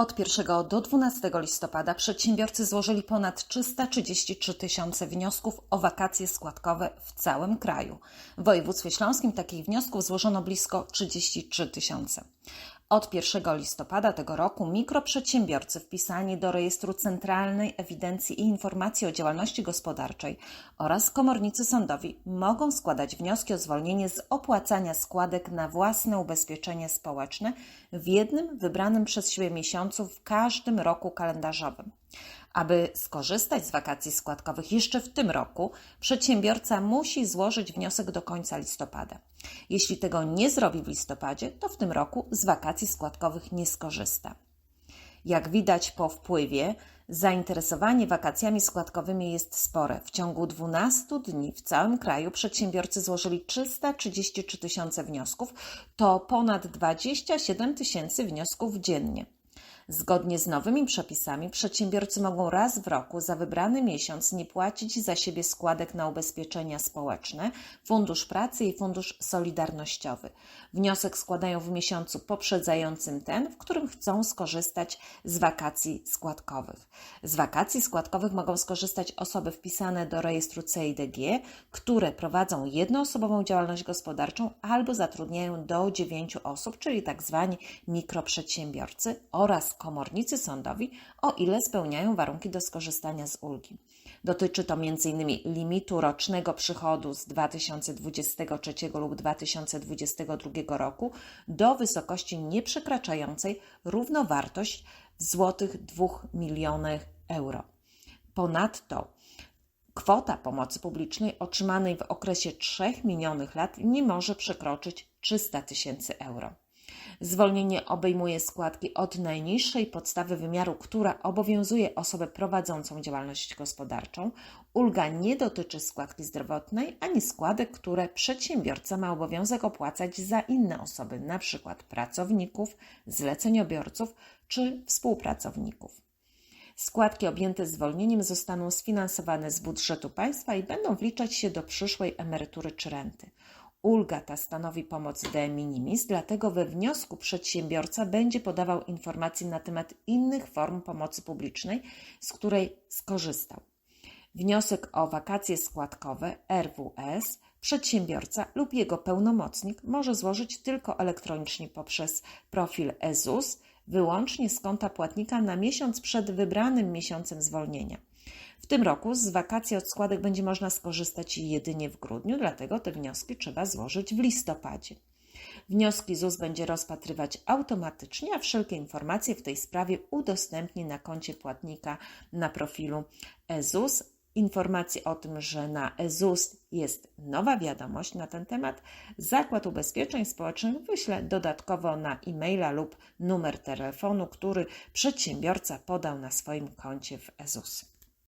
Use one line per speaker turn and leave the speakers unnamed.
Od 1 do 12 listopada przedsiębiorcy złożyli ponad 333 tysiące wniosków o wakacje składkowe w całym kraju. W województwie śląskim takich wniosków złożono blisko 33 tysiące. Od 1 listopada tego roku mikroprzedsiębiorcy wpisani do rejestru Centralnej Ewidencji i Informacji o Działalności Gospodarczej oraz komornicy sądowi mogą składać wnioski o zwolnienie z opłacania składek na własne ubezpieczenie społeczne w jednym wybranym przez siebie miesiącu w każdym roku kalendarzowym. Aby skorzystać z wakacji składkowych jeszcze w tym roku, przedsiębiorca musi złożyć wniosek do końca listopada. Jeśli tego nie zrobi w listopadzie, to w tym roku z wakacji składkowych nie skorzysta. Jak widać po wpływie, zainteresowanie wakacjami składkowymi jest spore. W ciągu 12 dni w całym kraju przedsiębiorcy złożyli 333 tysiące wniosków, to ponad 27 tysięcy wniosków dziennie. Zgodnie z nowymi przepisami przedsiębiorcy mogą raz w roku za wybrany miesiąc nie płacić za siebie składek na ubezpieczenia społeczne, Fundusz Pracy i Fundusz Solidarnościowy. Wniosek składają w miesiącu poprzedzającym ten, w którym chcą skorzystać z wakacji składkowych. Z wakacji składkowych mogą skorzystać osoby wpisane do rejestru CIDG, które prowadzą jednoosobową działalność gospodarczą albo zatrudniają do 9 osób, czyli tak zwani mikroprzedsiębiorcy oraz komornicy sądowi, o ile spełniają warunki do skorzystania z ulgi. Dotyczy to m.in. limitu rocznego przychodu z 2023 lub 2022 roku do wysokości nieprzekraczającej równowartość złotych 2 milionów euro. Ponadto kwota pomocy publicznej otrzymanej w okresie 3 minionych lat nie może przekroczyć 300 tysięcy euro. Zwolnienie obejmuje składki od najniższej podstawy wymiaru, która obowiązuje osobę prowadzącą działalność gospodarczą. Ulga nie dotyczy składki zdrowotnej ani składek, które przedsiębiorca ma obowiązek opłacać za inne osoby, np. pracowników, zleceniobiorców czy współpracowników. Składki objęte zwolnieniem zostaną sfinansowane z budżetu państwa i będą wliczać się do przyszłej emerytury czy renty. Ulga ta stanowi pomoc de minimis, dlatego we wniosku przedsiębiorca będzie podawał informacje na temat innych form pomocy publicznej, z której skorzystał. Wniosek o wakacje składkowe RWS przedsiębiorca lub jego pełnomocnik może złożyć tylko elektronicznie poprzez profil EZUS, wyłącznie z konta płatnika na miesiąc przed wybranym miesiącem zwolnienia. W tym roku z wakacji od składek będzie można skorzystać jedynie w grudniu, dlatego te wnioski trzeba złożyć w listopadzie. Wnioski ZUS będzie rozpatrywać automatycznie, a wszelkie informacje w tej sprawie udostępni na koncie płatnika na profilu EZUS. Informacje o tym, że na EZUS jest nowa wiadomość na ten temat, Zakład Ubezpieczeń Społecznych wyśle dodatkowo na e-maila lub numer telefonu, który przedsiębiorca podał na swoim koncie w EZUS.